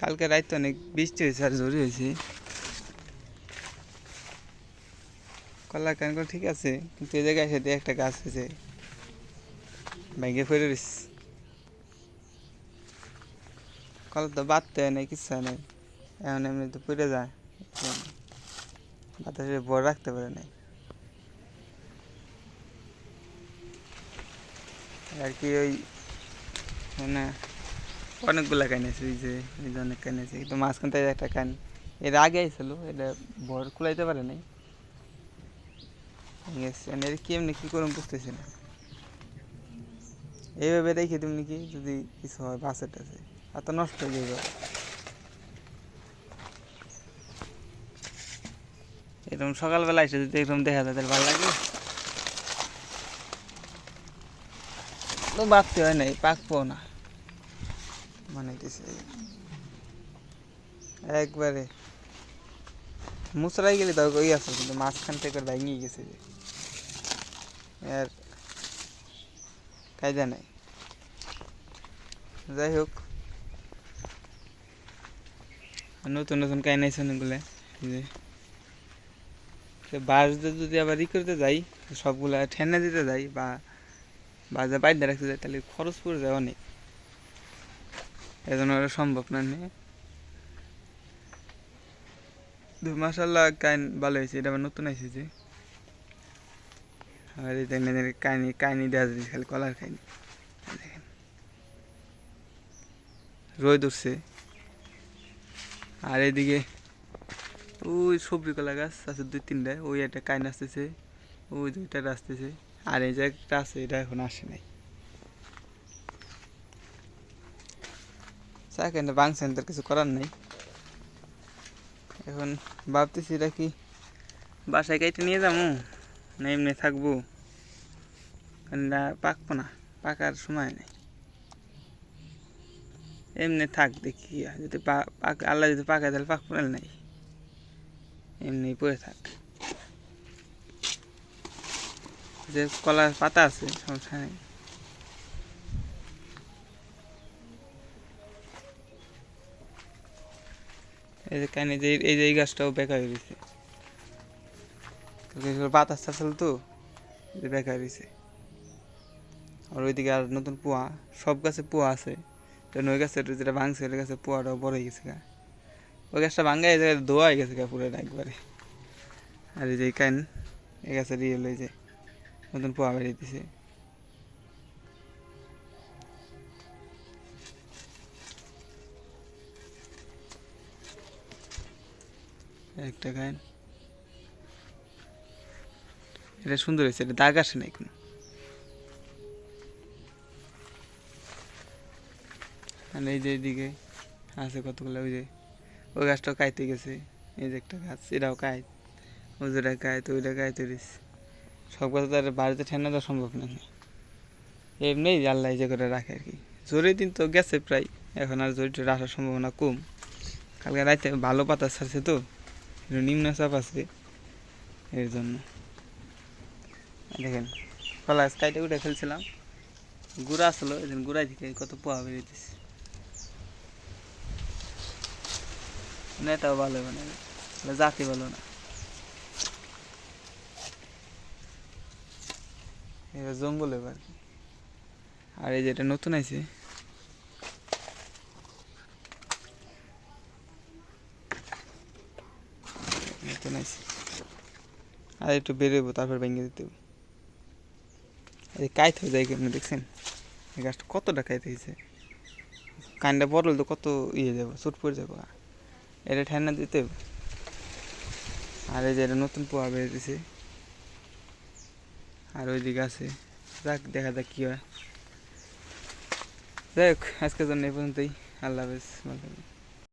কালকে রাতে অনেক বৃষ্টি হয়েছে আর জোরে হয়েছে। কলা কানগুলো ঠিক আছে, কিন্তু এই জায়গায় এসে একটা গাছ হয়েছে, ভেঙে রয়েছে। কলা তো বাঁধতে হয় না কিচ্ছু হয় এমন এমনি তো পড়ে যায় বাতাসে বড় রাখতে পারে না আর কি ওই মানে অনেকগুলা কান আছে ওই যে, এই যে অনেক কান আছে কিন্তু মাঝখান থেকে একটা কান এর আগে আইছিল, এটা বর কুলাইতে পারে নাই। মানে এর কি এমনি কি করুন বুঝতেছি না। এইভাবে রেখে তুমি কি যদি কিছু হয় বাসের টাসে আর তো নষ্ট হয়ে যাবে এরকম সকালবেলা এসে যদি এরকম দেখা যায়, তাহলে ভালো লাগে। তো বাড়তে হয় নাই, পাকবো না। কিছু একবারে। মুসরাই গেলে তো ওই আছে, কিন্তু মাঝখান থেকে ভেঙে গেছে যে। আর কায়দা নাই। যাই হোক। নতুন নতুন কাই নাইছে অনেকগুলো। যে। বাস যদি আবার ই করতে যাই সবগুলা ঠেনে দিতে যাই বা বাজে বাইরে রাখতে যাই, তাহলে খরচ পড়ে যায় অনেক। এজন্য ওটা সম্ভব না নিয়ে। মাসাল্লাহ কাইন ভালো হয়েছে, এটা আবার নতুন আসছে যে। আর দেখেন এদের কাহিনি কাহিনি দেওয়া যায় খালি কলার খাইনি দেখেন। রোদ উঠছে। আর এদিকে ওই সবজি কলা গাছ আছে দুই তিনটা ওই একটা কাইন আসতেছে, ওই দুইটা আসতেছে। আর এই যে একটা আছে, এটা এখন আসে নাই। চাকেনটা ভাঙছেন তার কিছু করার নাই। এখন ভাবতেছি এটা কি বাসায় কেটে নিয়ে যাব, না এমনি থাকব। না পাকবো না, পাকার সময় নেই। এমনি থাক দেখি যদি আল্লাহ যদি পাকায় তাহলে পাকবো না নাই। এমনি পড়ে থাক। যে কলার পাতা আছে, সমস্যা নেই। এই যে কানে যে, এই যে এই গাছটাও বেকার হয়ে গেছে। বাতাস আসল তো, যে বেকার হয়েছে আর ওইদিকে আর নতুন পোয়া, সব গাছে পোয়া আছে। তো ওই গাছের যেটা ভাঙছে, ওই গাছে পোয়াটাও বড় হয়ে গেছে গা। ওই গাছটা ভাঙা এই জায়গায় ধোয়া হয়ে গেছে গা পুরো একবারে। আর এই যে কান, এই গাছের ইয়ে হলো এই যে, নতুন পোয়া বেরিয়ে দিছে। একটা গান। এটা সুন্দর হয়েছে, এটা দাগ আসে নাই কোনো এই যে এইদিকে আছে কতগুলো, ওই যে, ওই গাছটাও কাইতে গেছে। এই যে একটা গাছ, এটাও কাইত, ওই যেটা কাইত ওইটা কাইতে দিচ্ছে সব কথা তো আর বাড়িতে ঠেনা দেওয়া সম্ভব না। এমনি আল্লাহ যে করে রাখে আর কি। জোরে দিন তো গেছে প্রায়, এখন আর জরিটা রাখার সম্ভাবনা কম। কালকে রাতে ভালো পাতা ছাড়ছে তো। নিম্নচাপ আছে, এর জন্য। দেখেন কলা গাছ কাইটে উঠে ফেলছিলাম। গুড়া আসলো, এই জন্য গুড়াই থেকে কত পোয়া বেরিয়ে দিচ্ছে নেতাও ভালো মানে জাতি ভালো না। এটা জঙ্গল এবার আর এই যেটা নতুন আছে আছে আর একটু বেরোবো তারপর ভেঙে দিতে হবে। এই কাইত হয়ে যায় কেমন, দেখছেন? এই গাছটা কতটা কাইত হয়েছে কানটা বড় তো কত ইয়ে যাব, চুট পড়ে যাব। এটা ঠান্ডা দিতে হবে। আর এই যে এটা নতুন পোয়া দিছে আর ওইদিকে আছে। যাক, দেখা যাক কী হয়। যাই হোক, আজকের জন্য এই পর্যন্তই। আল্লাহ হাফেজ।